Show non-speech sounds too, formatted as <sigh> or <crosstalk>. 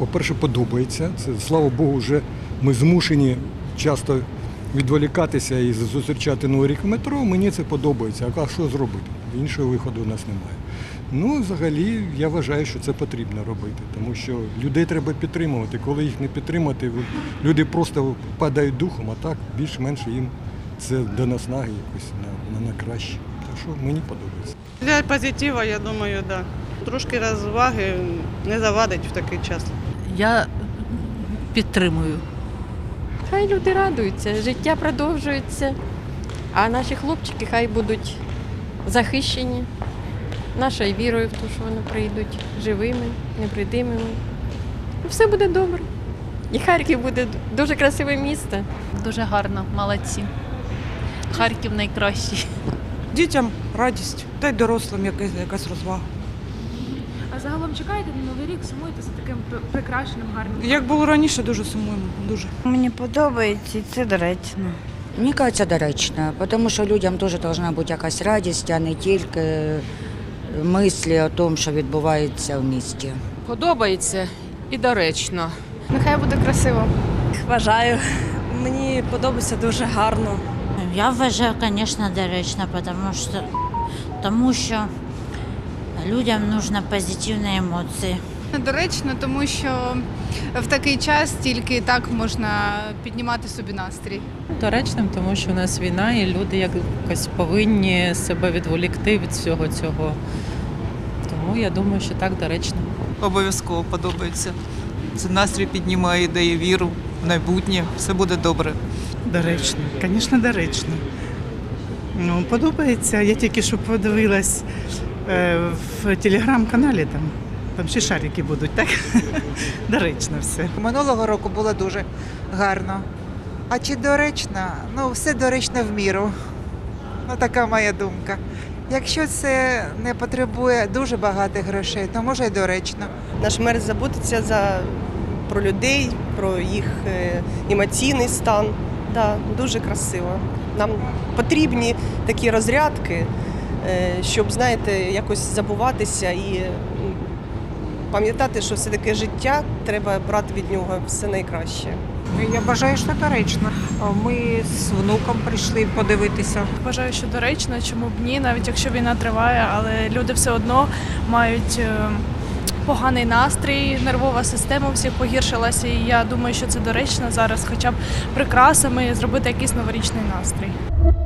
по-перше, подобається. Це, слава Богу, вже ми змушені часто відволікатися і зустрічати Новий рік метро. Мені це подобається. А що зробити? Іншого виходу у нас немає. Ну, взагалі, я вважаю, що це потрібно робити, тому що людей треба підтримувати. Коли їх не підтримати, люди просто падають духом, а так більш-менш їм це до наснаги якось на, на, на краще. Так що мені подобається. Для позитива, я думаю, да. Трошки розваги не завадить в такий час. Я підтримую. Хай люди радуються, життя продовжується, а наші хлопчики хай будуть захищені нашою вірою в те, що вони прийдуть живими, непридимими. Все буде добре. І Харків буде дуже красиве місто. Дуже гарно, молодці. Харків найкращий. Дітям радість, та й дорослим якась, якась розвага. А загалом чекаєте на новий рік, сумуєте за таким прикрашеним гарним. Як було раніше, дуже сумуємо. Дуже. Мені подобається і це доречно. Мені кажеться доречно, тому що людям теж повинна бути якась радість, а не тільки мислі о тому, що відбувається в місті. Подобається і доречно. Нехай буде красиво. Вважаю. Мені подобається дуже гарно. Я вважаю, звісно, доречно, тому що, тому що людям потрібні позитивні емоції. Доречно, тому що в такий час тільки так можна піднімати собі настрій. доречним, тому що у нас війна, і люди якось повинні себе відволікти від всього цього. Тому я думаю, що так доречно. Обов'язково подобається. Це настрій піднімає, дає віру в майбутнє. Все буде добре. Доречно, звісно, доречно. Ну, подобається. Я тільки що подивилась е, в телеграм-каналі там. Там ще шарики будуть, так? <laughs> Доречно все. Минулого року було дуже гарно. А чи доречно? Ну, все доречно в міру. Ну, така моя думка. Якщо це не потребує дуже багатих грошей, то може й доречно. Наш мер заботиться за, про людей, про їх е, емоційний стан. Да, дуже красиво. Нам потрібні такі розрядки, е, щоб, знаєте, якось забуватися і пам'ятати, що все-таки життя треба брати від нього все найкраще. Я вважаю, що доречно. Ми з внуком прийшли подивитися. Вважаю, що доречно, чому б ні, навіть якщо війна триває, але люди все одно мають е, поганий настрій, нервова система всіх погіршилася. І я думаю, що це доречно зараз, хоча б прикрасами зробити якийсь новорічний настрій.